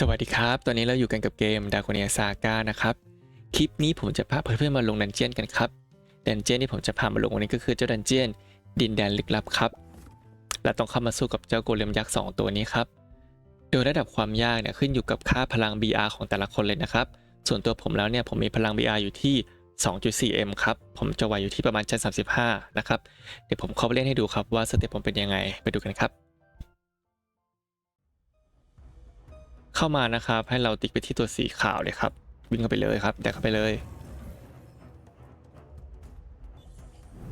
สวัสดีครับ ตอนนี้เราอยู่กันกับเกม d a g o n i a Saga นะครับ คลิปนี้ผมจะพาเพื่อนๆมาลงดันเจียนกันครับ ดันเจียนที่ผมจะพามาลงวันนี้ก็คือเจ้าดันเจียน ดินแดนลึกลับครับและต้องเข้ามาสู้กับเจ้าโกเลมยักษ์สองตัวนี้ครับ โดยระดับความยากเนี่ยขึ้นอยู่กับค่าพลัง BR ของแต่ละคนเลยนะครับ ส่วนตัวผมแล้วเนี่ยผมมีพลัง BR อยู่ที่ 2.4M ครับ ผมจะไหวอยู่ที่ประมาณชั้น35 นะครับ เดี๋ยวผมเข้าไปเล่นให้ดูครับว่าสเต็ปผมเป็นยังไง ไปดูกันครับ เข้ามานะครับ ให้เราติ๊กไปที่ตัวสีขาวเลยครับ วิ่งเข้าไปเลยครับแดกเข้าไปเลย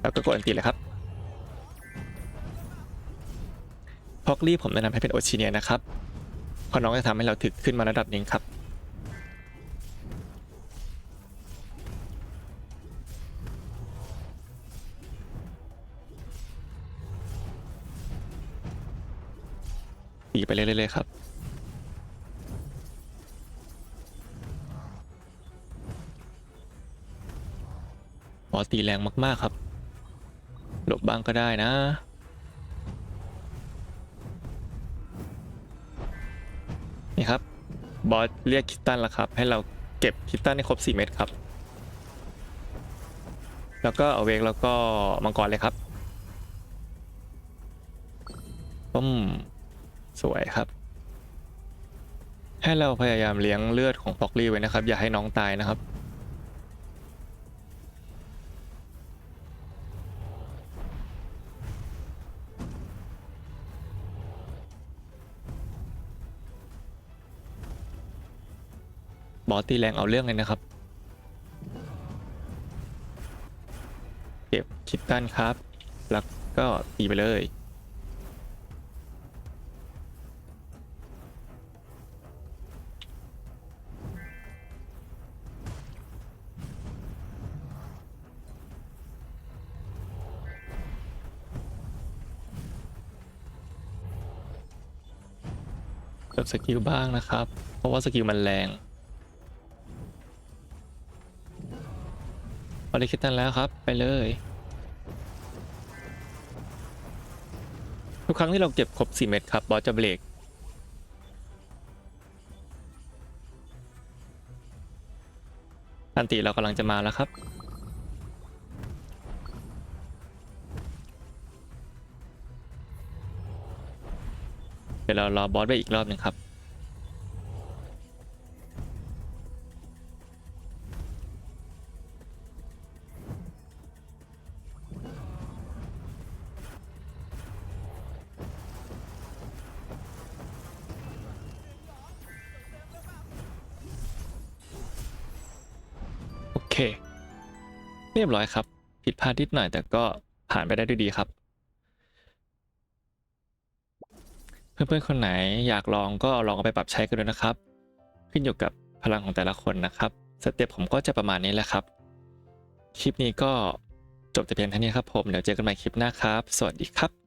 แล้วก็กดอันตีเลยครับพอกลี่ผมแนะนำให้เป็นโอชิเนียนะครับเพราะน้องจะทำให้เราถึกขึ้นมาระดับหนึ่งครับตีไปเรื่อยๆครับ บอสตีแรงมาก ๆ ครับ หลบบ้างก็ได้นะ นี่ครับ บอสเรียกคิตตันแล้วครับ ให้เราเก็บคิตตันให้ครบ 4 เม็ดครับ แล้วก็เอาเวกแล้วก็มังกรเลยครับต้มสวยครับ ให้เราพยายามเลี้ยงเลือดของฟอกลี่ไว้นะครับ อย่าให้น้องตายนะครับ บอสตีแรงเอาเรื่องเลยนะครับ เก็บคิดตันครับ แล้วก็ตีไปเลยเกับสกิลบ้างนะครับ เพราะว่าสกิลมันแรง อได้คิดตันแล้วครับ ไปเลย ทุกครั้งที่เราเก็บครบ 4 เม็ดครับ บอสจะเบรกอันติเรากำลังจะมาแล้วครับเดี๋ยวเรารอบอสไปอีกรอบหนึ่งครับ เค เรียบร้อยครับ ผิดพลาดนิดหน่อยแต่ก็ผ่านไปได้ด้วยดีครับ เพื่อนๆคนไหนอยากลองก็ลองเอาไปปรับใช้กันดูนะครับ ขึ้นอยู่กับพลังของแต่ละคนนะครับสเต็ปผมก็จะประมาณนี้แหละครับ คลิปนี้ก็จบแต่เพียงเท่านี้ครับผม เดี๋ยวเจอกันใหม่คลิปหน้าครับ สวัสดีครับ